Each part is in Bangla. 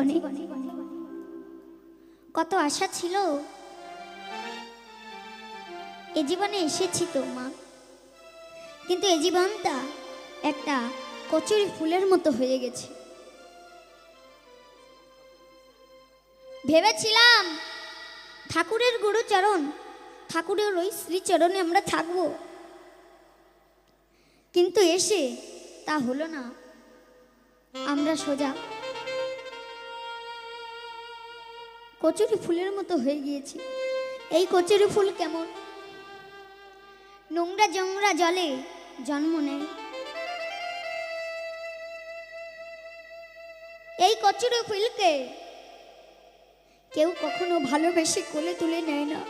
জীবনে। কত আশা ছিল, এ জীবনে এসেছি তো, মা। কিন্তু এ জীবনটা একটা কচুরি ফুলের মতো হয়ে গেছে। ভেবেছিলাম ঠাকুরের গুরুচরণ ঠাকুরের ওই শ্রীচরণে আমরা থাকব। কিন্তু এসে তা হলো না। আমরা সোজা কচুরি ফুলের মতো হয়ে গিয়েছি। এই কচুরি ফুল কেমন? নোংরা জংরা জলে জন্ম নেয়। এই কচুরি ফুলকে কেউ কখনো ভালোবেসে কোলে তুলে নেয় না।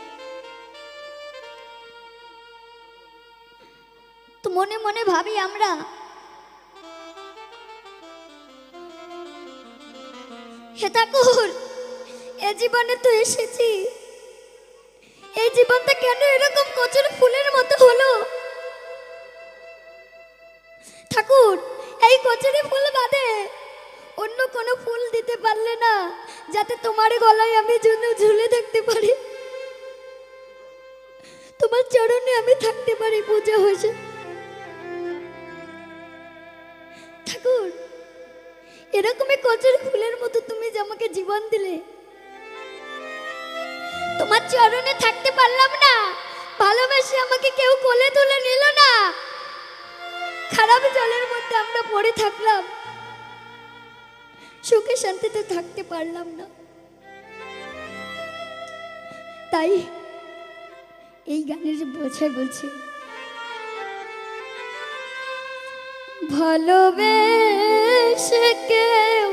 তো মনে মনে ভাবি আমরা হে ঠাকুর এ জীবনে তো এসেছি। এই জীবনটা কেন এরকম কচুর ফুলের মতো হলো? ঠাকুর, এই কচুরি ফুল বাদে অন্য কোনো ফুল দিতে পারলে না, যাতে তোমার গলায় আমি জন্য ঝুলে থাকতে পারি। তোমার চরণে আমি থাকতে পারি, পূজা হয়েছে। ঠাকুর, এরকমই কচুরি ফুলের মতো তুমি যে আমাকে জীবন দিলে তোমার চরণে থাকতে পারলাম না। ভালোবেসে আমাকে কেউ কোলে তুলে নিল না। খারাপ জলের মধ্যে আমরা পড়ে থাকলাম। সুখে শান্তিতে থাকতে পারলাম না। তাই এই গানের বোঝায় বলছি, ভালোবেসে কেউ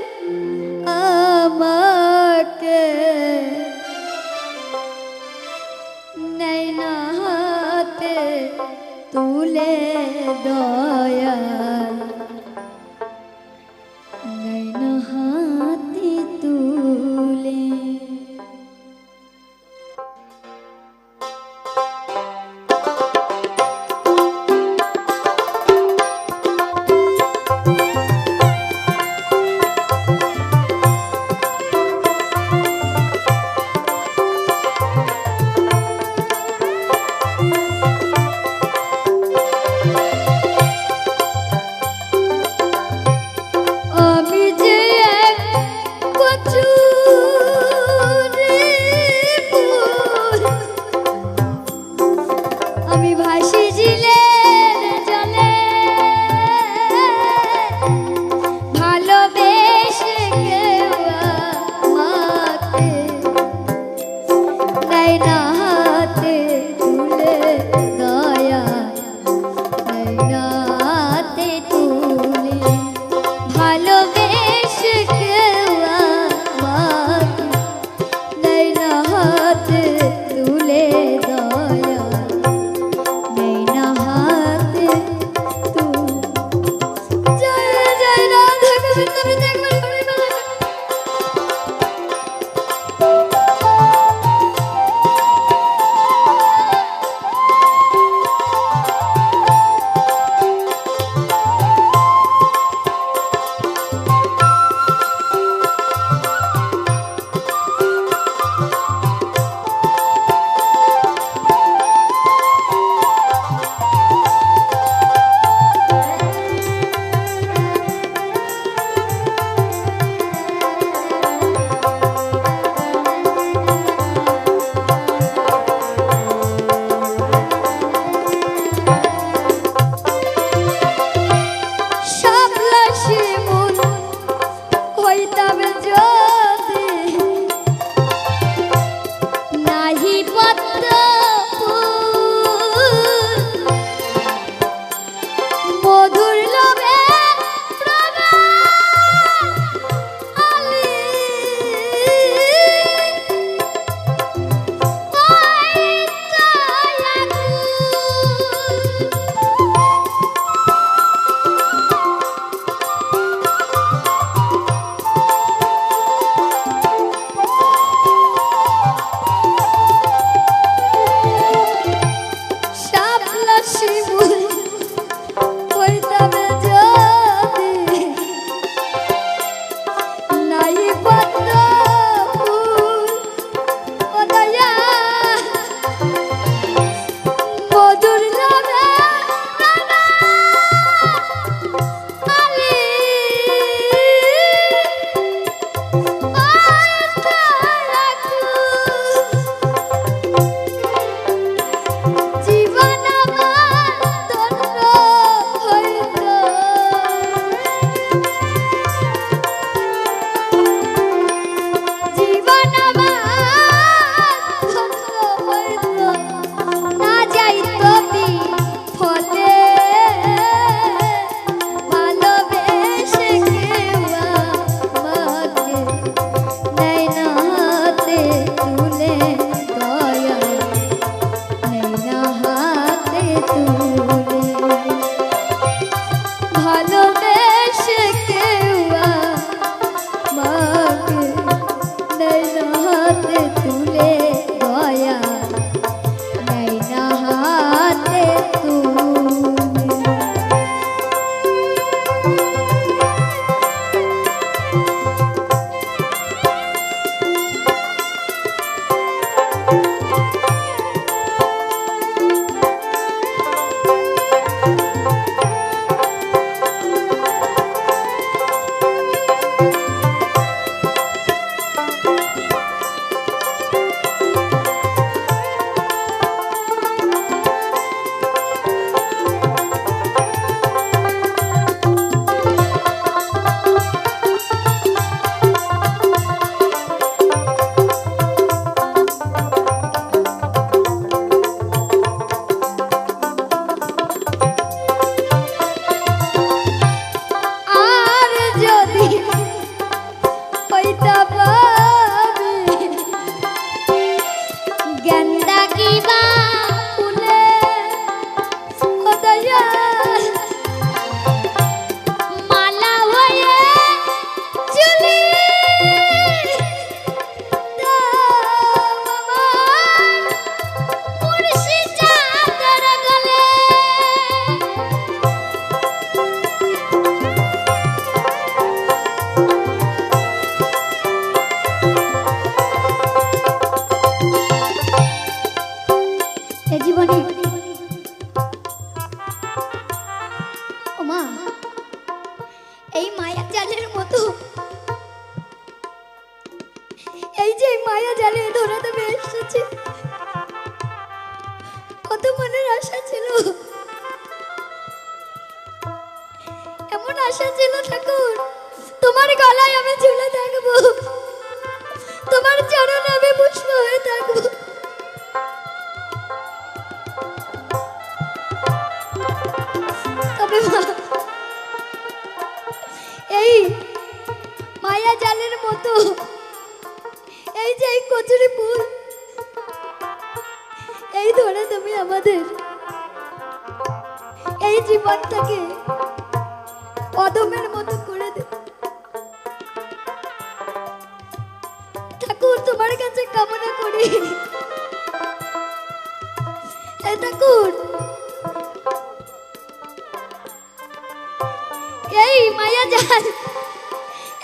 এই মায়া জাল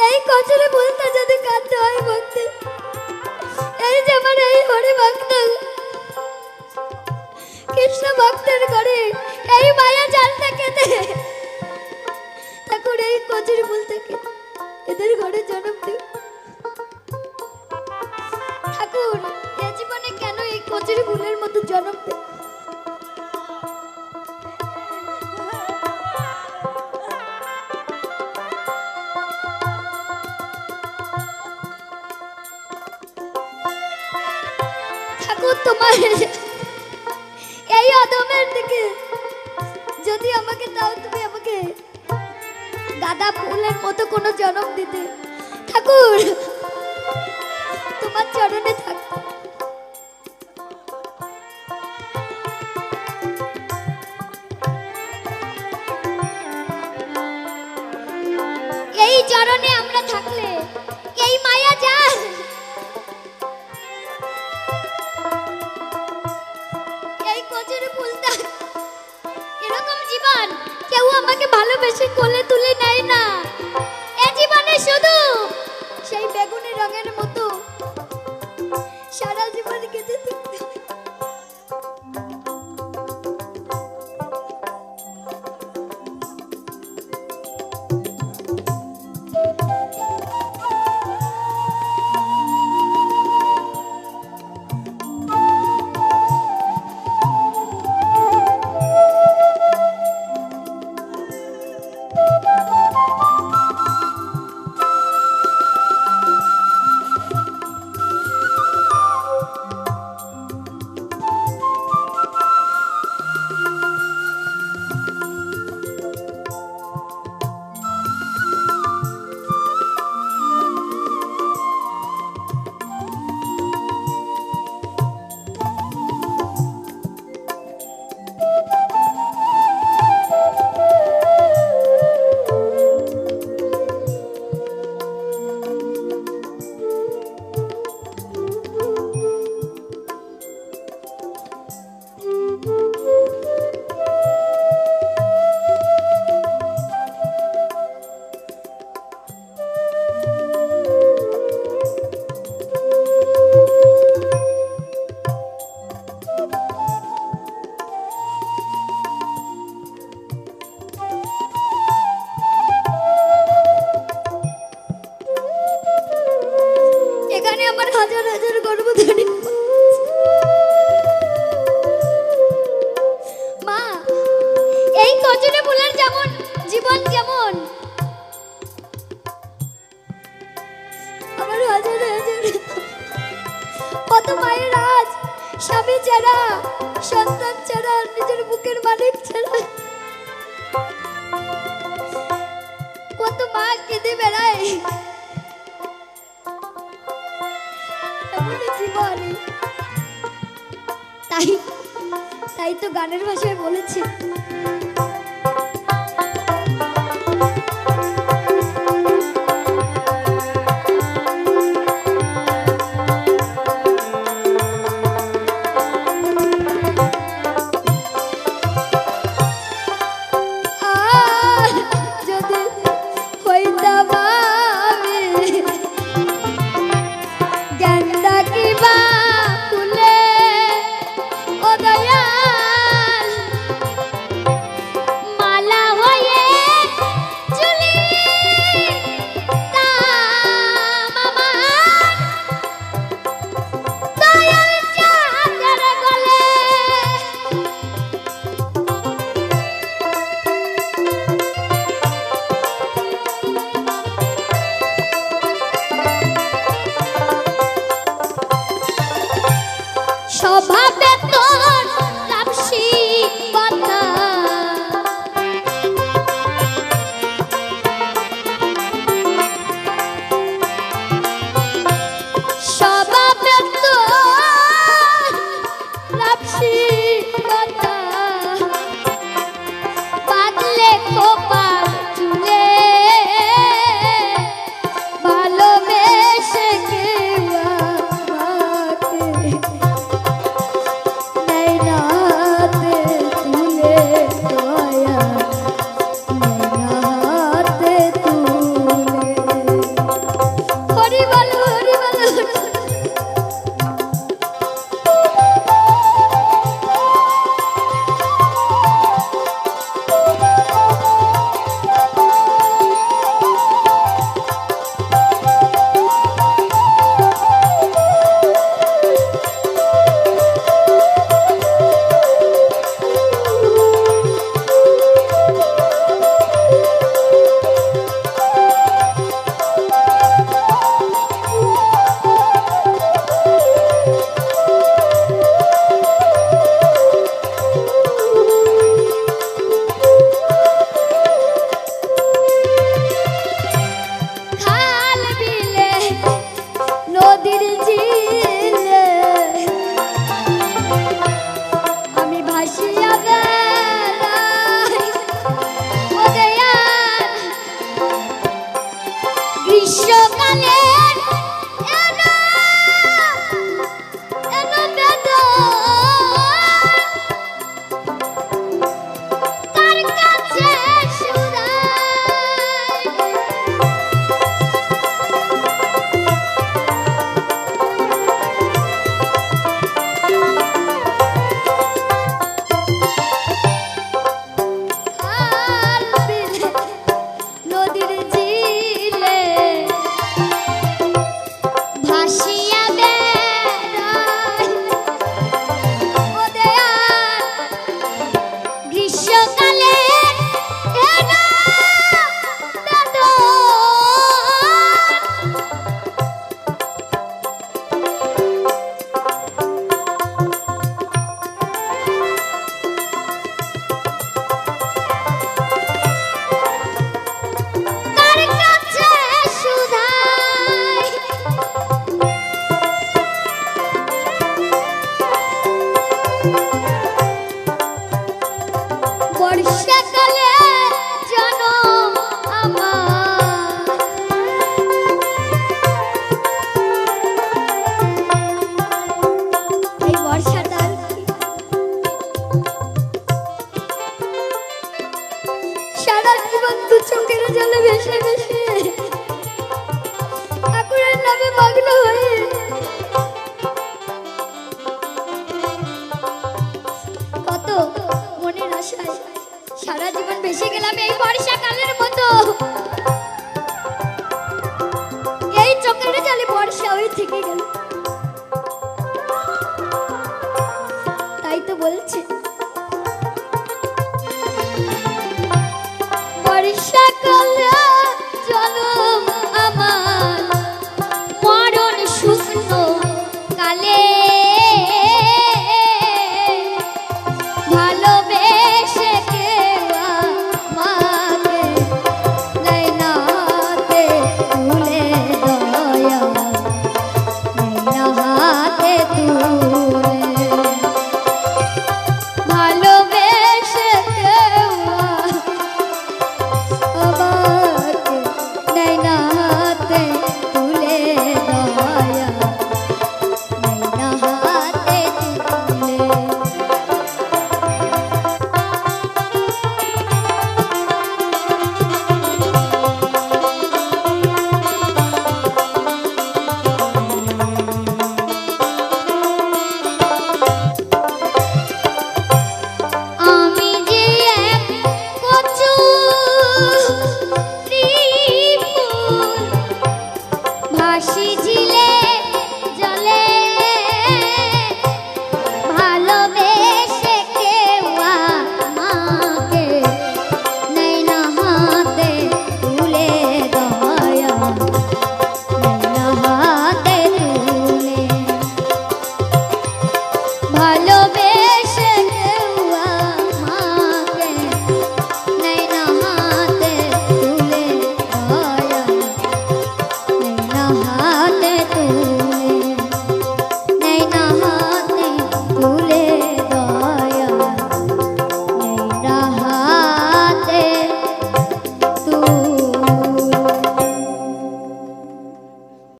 এই কচুরি বলতে যদি কাঁদতে হয় ভক্তি এই যে আমার এই হরে ভক্ত। কৃষ্ণ ভক্তের ঘরে এই মায়া জালটা কেটে ঠাকুর, এই কচুরি ফুল থেকে এদের ঘরে জন্ম দিও ঠাকুর, এ জীবনে কেন এই কচুরি ফুলের মতো জন্ম দেয় তোমার এই অদমের দিকে। যদি আমাকে দাও, তুমি আমাকে গাঁদা ফুলের মতো কোনো জন্ম দিতে। ঠাকুর, তোমার চরণে থাক জীবন। কেউ আমাকে ভালোবেসে কোলে তুলে নেয় না। এ জীবনে শুধু সেই বেগুনি রঙের মতো কত মায়ের আজ। স্বামী ছাড়া সন্তান ছাড়া নিজের বুকের মালিক ছাড়া কত মা কেঁদে বেড়ায়। এমনই তাই তাই তো গানের ভাষায় বলেছে।